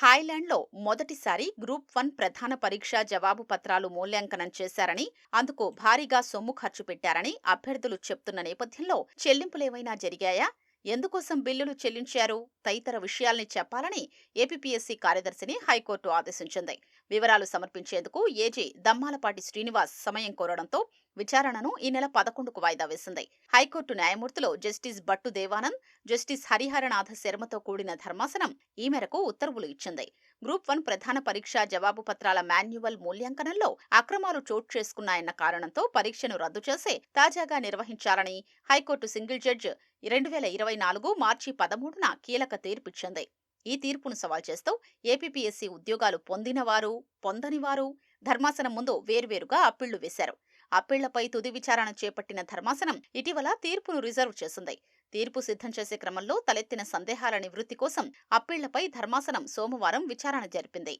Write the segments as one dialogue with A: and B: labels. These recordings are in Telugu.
A: హాయ్లాండ్లో మొదటిసారి గ్రూప్ వన్ ప్రధాన పరీక్ష జవాబు పత్రాలు మూల్యాంకనం చేశారని అందుకు భారీగా సొమ్ము ఖర్చు పెట్టారని అభ్యర్థులు చెప్తున్న నేపథ్యంలో చెల్లింపులేమైనా జరిగాయా? ఎందుకోసం బిల్లులు చెల్లించారు? తదితర విషయాల్ని చెప్పాలని ఏపీపీఎస్సీ కార్యదర్శిని హైకోర్టు ఆదేశించింది. వివరాలు సమర్పించేందుకు ఏజీ దమ్మాలపాటి శ్రీనివాస్ సమయం కోరడంతో విచారణను ఈ నెల పదకొండుకు వాయిదా వేసింది. హైకోర్టు న్యాయమూర్తులు జస్టిస్ భట్టు దేవానంద్ జస్టిస్ హరిహరనాథ శర్మతో కూడిన ధర్మాసనం ఈ మేరకు ఉత్తర్వులు ఇచ్చింది. గ్రూప్ వన్ ప్రధాన పరీక్ష జవాబు పత్రాల మాన్యువల్ మూల్యాంకనంలో అక్రమాలు చోటు చేసుకున్నాయన్న కారణంతో పరీక్షను రద్దు చేసి తాజాగా నిర్వహించాలని హైకోర్టు సింగిల్ జడ్జ్ రెండు వేల ఇరవై నాలుగు మార్చి పదమూడున కీలక తీర్పిచ్చింది. ఈ తీర్పును సవాల్ చేస్తూ ఏపీపీఎస్సీ ఉద్యోగాలు పొందినవారు పొందనివారు ధర్మాసనం ముందు వేర్వేరుగా అప్పీళ్ళు వేశారు. అప్పీళ్ళపై తుది విచారణ చేపట్టిన ధర్మాసనం ఇటీవల తీర్పును రిజర్వ్ చేసింది. తీర్పు సిద్ధం చేసే క్రమంలో తలెత్తిన సందేహాల నివృత్తి కోసం అప్పీళ్ళపై ధర్మాసనం సోమవారం విచారణ జరిపింది.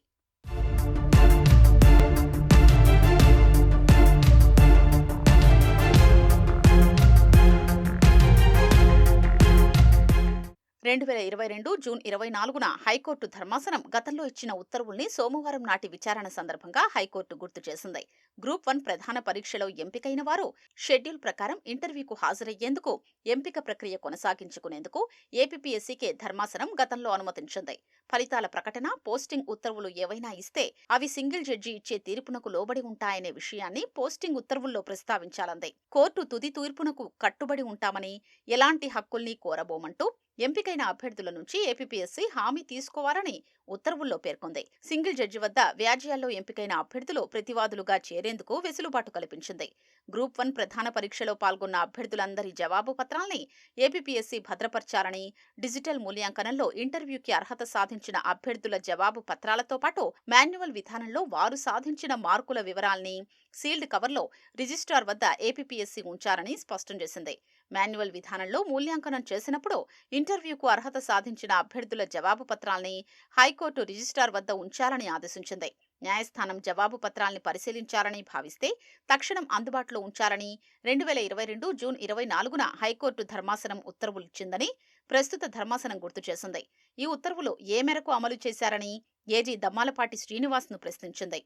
A: రెండు వేల ఇరవై రెండు జూన్ ఇరవై నాలుగున హైకోర్టు ధర్మాసనం గతంలో ఇచ్చిన ఉత్తర్వుల్ని సోమవారం నాటి విచారణ సందర్భంగా హైకోర్టు గుర్తు చేసింది. గ్రూప్ వన్ ప్రధాన పరీక్షలో ఎంపికైన వారు షెడ్యూల్ ప్రకారం ఇంటర్వ్యూకు హాజరయ్యేందుకు ఎంపిక ప్రక్రియ కొనసాగించుకునేందుకు ఏపీఎస్సీకే ధర్మాసనం గతంలో అనుమతించింది. ఫలితాల ప్రకటన పోస్టింగ్ ఉత్తర్వులు ఏవైనా ఇస్తే అవి సింగిల్ జడ్జి ఇచ్చే తీర్పునకు లోబడి ఉంటాయనే విషయాన్ని పోస్టింగ్ ఉత్తర్వుల్లో ప్రస్తావించాలంది. కోర్టు తుది తీర్పునకు కట్టుబడి ఉంటామని ఎలాంటి హక్కుల్ని కోరబోమంటూ ఎంపికైన అభ్యర్థుల నుంచి ఏపీపీఎస్సీ హామీ తీసుకోవాలని ఉత్తర్వుల్లో పేర్కొంది. సింగిల్ జడ్జి వద్ద వ్యాజ్యాల్లో ఎంపికైన అభ్యర్థులు ప్రతివాదులుగా చేరేందుకు వెసులుబాటు కల్పించింది. గ్రూప్ వన్ ప్రధాన పరీక్షలో పాల్గొన్న అభ్యర్థులందరి జవాబు పత్రాల్ని ఏపీపీఎస్సీ భద్రపరచాలని డిజిటల్ మూల్యాంకనంలో ఇంటర్వ్యూకి అర్హత సాధించిన అభ్యర్థుల జవాబు పత్రాలతో పాటు మాన్యువల్ విధానంలో వారు సాధించిన మార్కుల వివరాల్ని సీల్డ్ కవర్లో రిజిస్ట్రార్ వద్ద ఏపీపీఎస్సీ ఉంచారని స్పష్టం చేసింది. మాన్యువల్ విధానంలో మూల్యాంకనం చేసినప్పుడు ఇంటర్వ్యూకు అర్హత సాధించిన అభ్యర్థుల జవాబు పత్రాల్ని హైకోర్టు రిజిస్టార్ వద్ద ఉంచాలని ఆదేశించింది. న్యాయస్థానం జవాబు పత్రాల్ని పరిశీలించాలని భావిస్తే తక్షణం అందుబాటులో ఉంచాలని రెండు వేల ఇరవై రెండు జూన్ ఇరవై నాలుగున హైకోర్టు ధర్మాసనం ఉత్తర్వులిచ్చిందని ప్రస్తుత ధర్మాసనం గుర్తు చేసింది. ఈ ఉత్తర్వులు ఏ మేరకు అమలు చేశారని ఏజీ దమ్మాలపాటి శ్రీనివాస్ను ప్రశ్నించింది.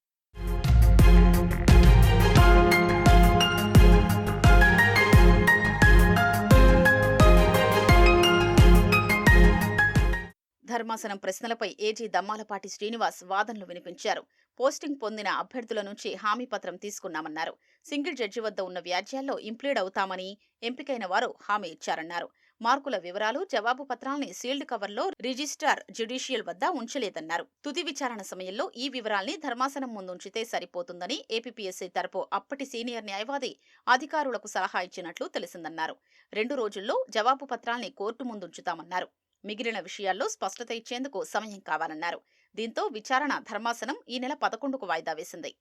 A: ధర్మాసనం ప్రశ్నలపై ఏజీ దమ్మాలపాటి శ్రీనివాస్ వాదనలు వినిపించారు. పోస్టింగ్ పొందిన అభ్యర్థుల నుంచి హామీ పత్రం తీసుకున్నామన్నారు. సింగిల్ జడ్జి వద్ద ఉన్న వ్యాజ్యాల్లో ఇంప్లీడ్ అవుతామని ఎంపికైన వారు హామీ ఇచ్చారన్నారు. మార్కుల వివరాలు జవాబు పత్రాల్ని సీల్డ్ కవర్లో రిజిస్ట్రార్ జ్యుడిషియల్ వద్ద ఉంచలేదన్నారు. తుది విచారణ సమయంలో ఈ వివరాల్ని ధర్మాసనం ముందుంచితే సరిపోతుందని ఏపీపీఎస్సీ తరపు అప్పటి సీనియర్ న్యాయవాది అధికారులకు సలహా ఇచ్చినట్లు తెలిసిందన్నారు. రెండు రోజుల్లో జవాబు పత్రాల్ని కోర్టు ముందుంచుతామన్నారు. మిగిలిన విషయాల్లో స్పష్టత ఇచ్చేందుకు సమయం కావాలన్నారు. దీంతో విచారణ ధర్మాసనం ఈ నెల పదకొండుకు వాయిదా వేసింది.